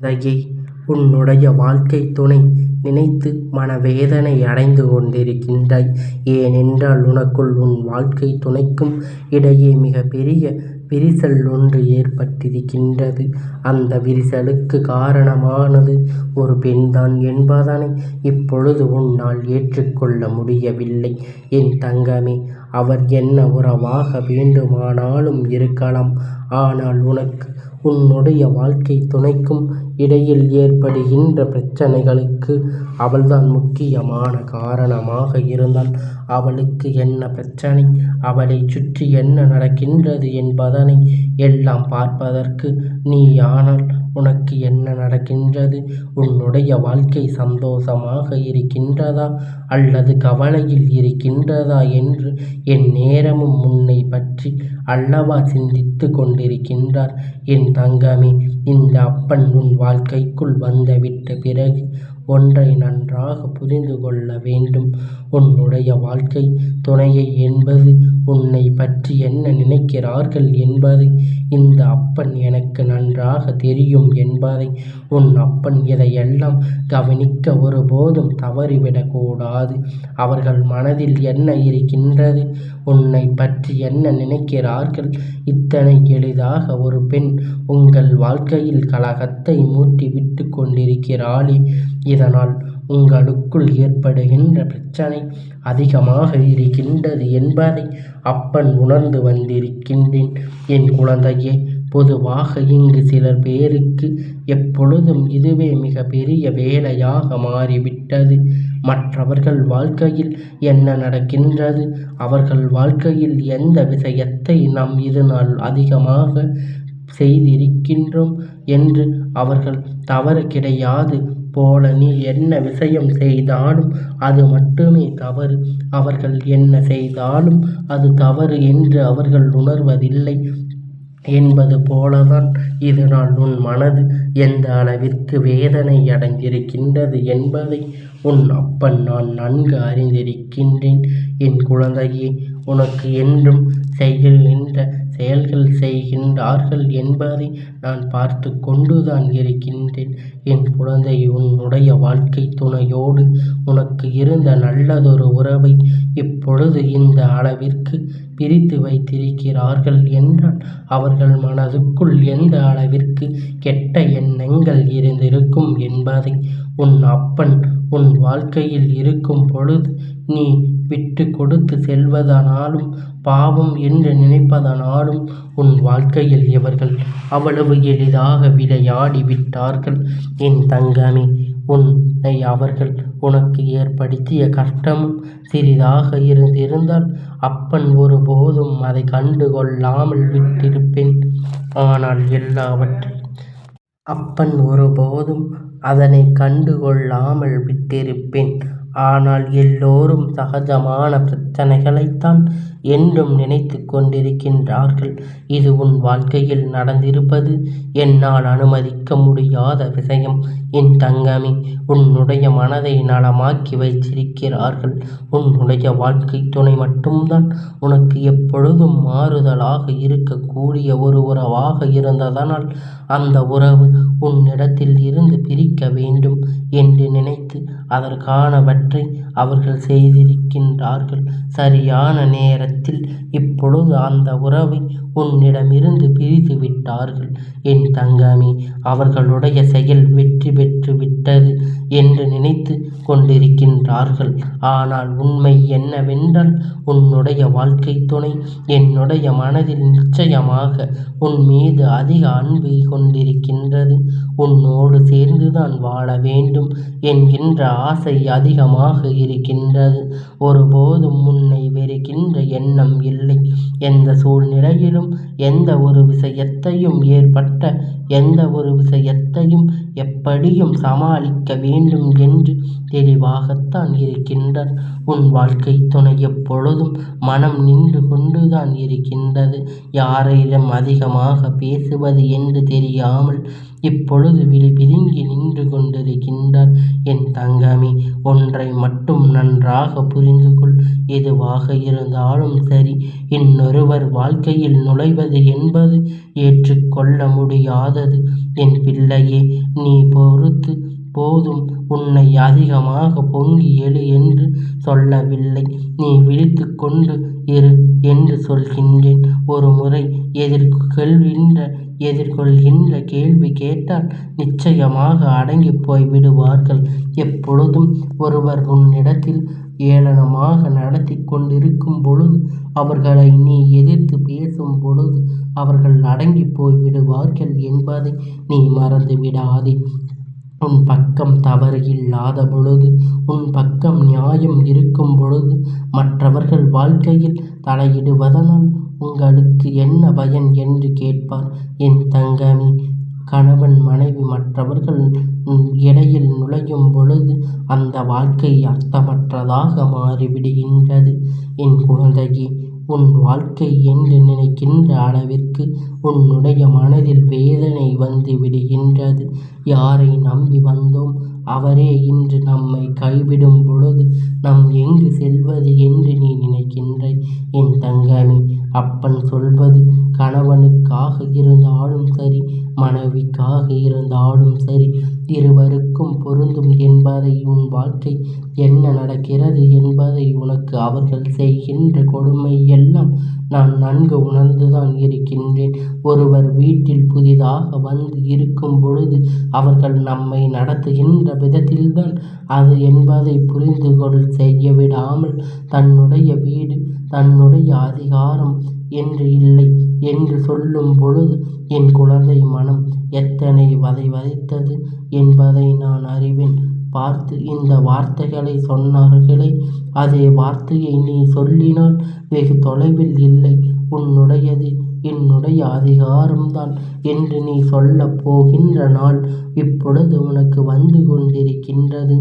குழந்தையே உன்னுடைய வாழ்க்கை துணை நினைத்து மனவேதனை அடைந்து கொண்டிருக்கின்றாய். ஏனென்றால் உனக்கும் உன் வாழ்க்கை துணைக்கும் இடையே மிகப்பெரிய விரிசல் ஒன்று ஏற்பட்டிருக்கின்றது. அந்த விரிசலுக்கு காரணமானது ஒரு பெண்தான் என்பதனை இப்பொழுது உன்னால் ஏற்றுக்கொள்ள முடியவில்லை. என் தங்கமே அவர் என்ன உறவாக வேண்டுமானாலும் இருக்கலாம். ஆனால் உனக்கு உன்னுடைய வாழ்க்கை துணைக்கும் இடையில் ஏற்படுகின்ற பிரச்சனைகளுக்கு அவள்தான் முக்கியமான காரணமாக இருந்தாள். அவளுக்கு என்ன பிரச்சனை அவளைச் சுற்றி என்ன நடக்கின்றது என்பதனை எல்லாம் பார்ப்பதற்கு நீ ஆனால் உனக்கு என்ன நடக்கின்றது? உன்னுடைய வாழ்க்கை சந்தோஷமாக இருக்கின்றதா? அல்லது கவலையில் இருக்கின்றதா என்று என் நேரமும் உன்னை பற்றி அல்லவா சிந்தித்து கொண்டிருக்கின்றார். என் தங்கமே இந்த அப்பன் உன் வாழ்க்கைக்குள் வந்துவிட்ட பிறகு ஒன்றை நன்றாக புரிந்து கொள்ள வேண்டும். உன்னுடைய வாழ்க்கை துணையை என்பது உன்னை பற்றி என்ன நினைக்கிறார்கள் என்பதை இந்த அப்பன் எனக்கு நன்றாக தெரியும் என்பதை உன் அப்பன் இதையெல்லாம் கவனிக்க ஒருபோதும் தவறிவிடக்கூடாது அவர்கள் மனதில் என்ன இருக்கின்றது? உன்னை பற்றி என்ன நினைக்கிறார்கள்? இத்தனை எளிதாக ஒரு பெண் உங்கள் வாழ்க்கையில் கலகத்தை மூட்டிவிட்டுக் கொண்டிருக்கிறாளே இதனால் உங்களுக்குள் ஏற்படுகின்ற பிரச்சனை அதிகமாக இருக்கின்றது என்பதை அப்பன் உணர்ந்து வந்திருக்கின்றேன். என் குழந்தையே பொதுவாக இங்கு சிலர் பேருக்கு எப்பொழுதும் இதுவே மிக பெரிய வேலையாக மாறிவிட்டது. மற்றவர்கள் வாழ்க்கையில் என்ன நடக்கின்றது? அவர்கள் வாழ்க்கையில் எந்த விஷயத்தை நாம் இதனால் அதிகமாக செய்திருக்கின்றோம் என்று அவர்கள் தவறு கிடையாது போல நீ என்ன விஷயம் செய்தாலும் அது மட்டுமே தவறு. அவர்கள் என்ன செய்தாலும் அது தவறு என்று அவர்கள் உணர்வதில்லை என்பது போலத்தான் இதுநாள் உன் மனது எந்த அளவிற்கு வேதனை அடைந்திருக்கின்றது என்பதை உன் அப்பன் நான் நன்கு அறிந்திருக்கின்றேன். என் குழந்தையே உனக்கு என்றும் செய்கின்ற செயல்கள் செய்கின்றார்கள் என்பதை நான் பார்த்து கொண்டுதான் இருக்கின்றேன். என் குழந்தை உன்னுடைய வாழ்க்கை துணையோடு உனக்கு இருந்த நல்லதொரு உறவை இப்பொழுது இந்த அளவிற்கு பிரித்து வைத்திருக்கிறார்கள் என்றால் அவர்கள் மனதுக்குள் எந்த அளவிற்கு கெட்ட எண்ணங்கள் இருந்திருக்கும் என்பதை உன் அப்பன் உன் வாழ்க்கையில் இருக்கும் பொழுது நீ விட்டுக் கொடுத்துச் செல்வதனாலும் பாவம் என்று நினைப்பதனாலும் உன் வாழ்க்கையில் இவர்கள் அவ்வளவு எளிதாக விளையாடி விட்டார்கள். என் தங்கமே உன்னை அவர்கள் உனக்கு ஏற்படுத்திய கஷ்டமும் சிறிதாக இருந்திருந்தால் அப்பன் ஒருபோதும் அதை கண்டு கொள்ளாமல் விட்டிருப்பேன். ஆனால் எல்லாவற்றையும் அப்பன் ஒருபோதும் அதனை கண்டு கொள்ளாமல் விட்டிருப்பேன். ஆனால் எல்லோரும் சகஜமான பிரச்சனைகளைத்தான் என்றும் நினைத்துக் கொண்டிருக்கின்றார்கள். இது உன் வாழ்க்கையில் நடந்திருப்பது என்னால் அனுமதிக்க முடியாத விஷயம். என் தங்கமே உன்னுடைய மனதை நலமாக்கி வைத்திருக்கிறார்கள். உன்னுடைய வாழ்க்கை துணை மட்டும்தான் உனக்கு எப்பொழுதும் மாறுதலாக இருக்கக்கூடிய ஒரு உறவாக இருந்ததனால் அந்த உறவு உன்னிடத்தில் இருந்து பிரிக்க வேண்டும் என்று நினைத்து அதற்கானவற்றை அவர்கள் செய்திருக்கின்றார்கள். சரியான நேரத்தில் இப்பொழுது அந்த உறவை உன்னிடமிருந்து பிரித்து விட்டார்கள். என் தங்கமே அவர்களுடைய செயல் வெற்றி பெற்று விட்டது என்று நினைத்து கொண்டிருக்கின்றார்கள். ஆனால் உண்மை என்னவென்றால் உன்னுடைய வாழ்க்கை துணை என்னுடைய மனதில் நிச்சயமாக உன் மீது அதிக அன்பை கொண்டிருக்கின்றது. உன்னோடு சேர்ந்துதான் வாழ வேண்டும் என்கின்ற ஆசை அதிகமாக இருக்கின்றது. ஒருபோதும் உன்னை வெறுக்கின்ற எண்ணம் இல்லை. எந்த சூழ்நிலையிலும் எந்த ஒரு விஷயத்தையும் ஏற்பட்ட எந்த ஒரு விஷயத்தையும் எப்படியும் சமாளிக்க வேண்டும் என்று தெளிவாகத்தான் இருக்கின்றார். உன் வாழ்க்கைத் துணை எப்பொழுதும் மனம் நின்று கொண்டுதான் இருக்கின்றது. யாரிடம் அதிகமாகப் பேசுவது என்று தெரியாமல் இப்பொழுது விழி நின்று கொண்டிருக்கின்றார் என் தங்கமே ஒன்றை மட்டும் நன்றாக புரிந்துகொள் எதுவாக இருந்தாலும் சரி இன்னொருவர் வாழ்க்கையில் நுழைவது என்பது ஏற்றுக்கொள்ள முடியாதது என் பிள்ளையே நீ நீ பொறுத்து போதும். உன்னை அதிகமாக பொங்கி எழு என்று சொல்லவில்லை. நீ விழித்துக் கொண்டு இரு என்று சொல்கின்றேன். ஒரு முறை எதிர்கொள்கின்ற எதிர்கொள்கின்ற கேள்வி கேட்டால் நிச்சயமாக அடங்கிப் போய் விடுவார்கள். எப்பொழுதும் ஒருவர் உன்னிடத்தில் ஏளனமாக நடத்தி கொண்டிருக்கும் பொழுது அவர்களை நீ எதிர்த்து பேசும் பொழுது அவர்கள் அடங்கிப் போய் விடுவார்கள் என்பதை நீ மறந்து விடாதே. உன் பக்கம் தவறு இல்லாத பொழுது உன் பக்கம் நியாயம் இருக்கும் பொழுது மற்றவர்கள் வாழ்க்கையில் தலையிடுவதனால் உங்களுக்கு என்ன பயன் என்று கேட்பார். என் தங்கமி கணவன் மனைவி மற்றவர்கள் இடையில் நுழையும் பொழுது அந்த வாழ்க்கை அர்த்தமற்றதாக மாறிவிடுகின்றது. என் குழந்தையே உன் வாழ்க்கை என்று நினைக்கின்ற அளவிற்கு உன்னுடைய மனதில் வேதனை வந்து விடுகின்றது. யாரை நம்பி வந்தோம்? அவரே இன்று நம்மை கைவிடும் பொழுது நாம் எங்கு செல்வது என்று நீ நினைக்கின்றாய்? என் தங்கமே அப்பன் சொல்வது கணவனுக்காக இருந்தாலும் சரி மனைவிக்காக இருந்தாலும் சரி இருவருக்கும் பொருந்தும் என்பதை உன் வாழ்க்கை என்ன நடக்கிறது என்பதை உனக்கு அவர்கள் செய்கின்ற கொடுமை எல்லாம் நான் நன்கு உணர்ந்துதான் இருக்கின்றேன். ஒருவர் வீட்டில் புதிதாக வந்து இருக்கும் பொழுது அவர்கள் நம்மை நடத்துகின்ற விதத்தில்தான் அது என்பதை புரிந்து கொள் செய்ய விடாமல் தன்னுடைய வீடு தன்னுடைய அதிகாரம் என்று இல்லை என்று சொல்லும் பொழுது என் குழந்தை மனம் எத்தனை வதை வதைத்தது என்பதை நான் அறிவேன். பார்த்து இந்த வார்த்தைகளை சொன்னார்களே அதே வார்த்தையை நீ சொல்லினால் வெகு தொலைவில் இல்லை. உன்னுடையது என்னுடைய அதிகாரம்தான் என்று நீ சொல்லப் போகின்ற நாள் இப்பொழுது உனக்கு வந்து கொண்டிருக்கின்றது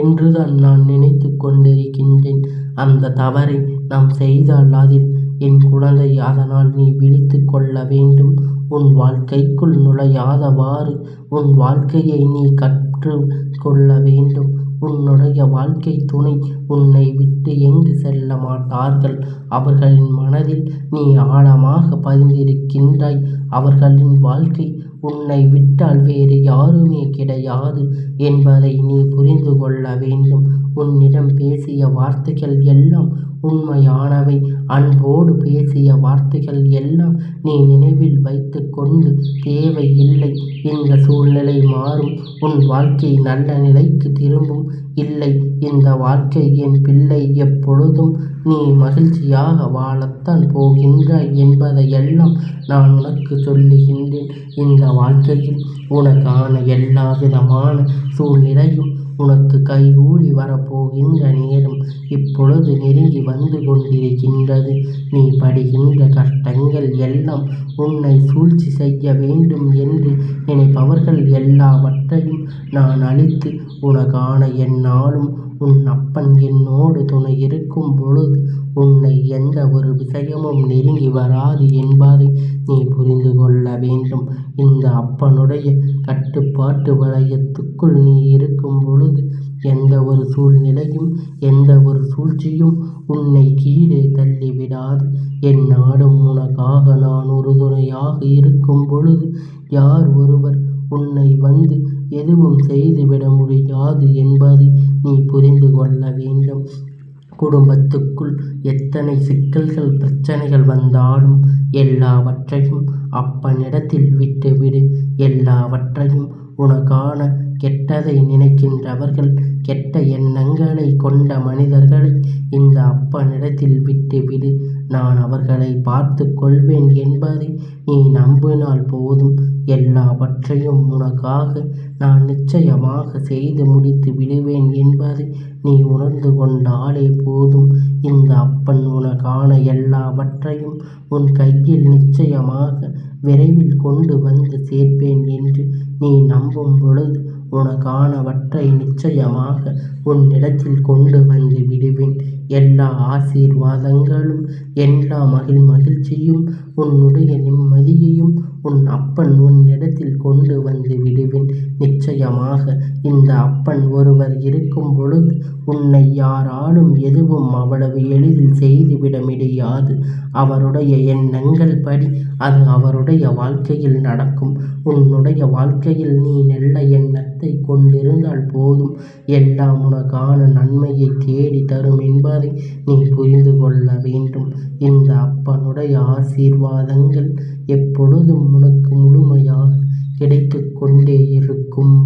என்றுதான் நான் நினைத்து கொண்டிருக்கின்றேன். அந்த தவறை நாம் செய்தால் அதில் என் குழந்தை அதனால் நீ விழித்து கொள்ள வேண்டும். உன் வாழ்க்கைக்குள் நுழையாதவாறு உன் வாழ்க்கையை நீ கற்று கொள்ள வேண்டும். உன்னுடைய வாழ்க்கை துணை உன்னை விட்டு எங்கு செல்ல மாட்டார்கள். அவர்களின் மனதில் நீ ஆழமாக பதிந்திருக்கின்றாய். அவர்களின் வாழ்க்கை உன்னை விட்டால் வேறு யாருமே கிடையாது என்பதை நீ புரிந்து கொள்ள வேண்டும். உன்னிடம் பேசிய வார்த்தைகள் எல்லாம் உண்மையானவை. அன்போடு பேசிய வார்த்தைகள் எல்லாம் நீ நினைவில் வைத்து கொண்டு தேவையில்லை. இந்த சூழ்நிலை மாறும். உன் வாழ்க்கை நல்ல நிலைக்கு திரும்பும். இல்லை இந்த வாழ்க்கை என் பிள்ளை எப்பொழுதும் நீ மகிழ்ச்சியாக வாழத்தான் போகின்றாய் என்பதையெல்லாம் நான் உனக்கு சொல்லுகின்றேன். இந்த வாழ்க்கையில் உனக்கான எல்லா விதமான சூழ்நிலையும் உனக்கு கைகூடி வரப்போகின்ற நேரம் இப்பொழுது நெருங்கி வந்து கொண்டிருக்கின்றது. நீ படுகின்ற கஷ்டங்கள் எல்லாம் உன்னை சூழ்ச்சி செய்ய வேண்டும் என்று நினைப்பவர்கள் எல்லாவற்றையும் நான் அழித்து உனக்கான எந்நாளும் உன் அப்பன் என்னோடு துணை இருக்கும் பொழுது உன்னை எந்த ஒரு விஷயமும் நெருங்கி வராது என்பதை நீ புரிந்து கொள்ள வேண்டும். இந்த அப்பனுடைய கட்டுப்பாட்டு வளையத்துக்குள் நீ இருக்கும் பொழுது எந்த ஒரு சூழ்நிலையும் எந்த ஒரு சூழ்ச்சியும் உன்னை கீழே தள்ளிவிடாது என் நாடும் உனக்காக நான் ஒரு துணையாக இருக்கும் பொழுது யார் ஒருவர் உன்னை வந்து எதுவும் செய்துவிட முடியாது என்பதை நீ புரிந்து கொள்ள வேண்டும். குடும்பத்துக்குள் எத்தனை சிக்கல்கள் பிரச்சனைகள் வந்தாலும் எல்லாவற்றையும் அப்பனிடத்தில் விட்டுவிடு. எல்லாவற்றையும் உனக்கான கெட்டதை நினைக்கின்றவர்கள் கெட்ட எண்ணங்களை கொண்ட மனிதர்களை இந்த அப்பனிடத்தில் விட்டுவிடு. நான் அவர்களை பார்த்து கொள்வேன் என்பதை நீ நம்பினால் போதும். எல்லாவற்றையும் உனக்காக நான் நிச்சயமாக செய்து முடித்து விடுவேன் என்பதை நீ உணர்ந்து கொண்டாலே போதும். இந்த அப்பன் உனக்கான எல்லாவற்றையும் உன் கையில் நிச்சயமாக விரைவில் கொண்டு வந்து சேர்ப்பேன் என்று நீ நம்பும் பொழுது உனக்கானவற்றை நிச்சயமாக உன்னிடத்தில் கொண்டு வந்து விடுவேன். எல்லா ஆசீர்வாதங்களும் எல்லா மகிழ் மகிழ்ச்சியும் உன்னுடைய நிம்மதியையும் உன் அப்பன் உன்னிடத்தில் கொண்டு வந்து விடுவேன் நிச்சயமாக. இந்த அப்பன் ஒருவர் இருக்கும் பொழுது உன்னை யாராலும் எதுவும் அவ்வளவு எளிதில் செய்துவிட முடியாது. அவருடைய எண்ணங்கள் படி அது அவருடைய வாழ்க்கையில் நடக்கும். உன்னுடைய வாழ்க்கையில் நீ நல்ல எண்ணத்தை கொண்டிருந்தால் போதும் எல்லாம் உனக்கான நன்மையை தேடித் தரும் என்பதை நீ புரிந்து கொள்ள வேண்டும். இந்த அப்பனுடைய ஆசீர்வாதங்கள் எப்பொழுதும் உனக்கு முழுமையாக கிடைத்துக் கொண்டே இருக்கும்.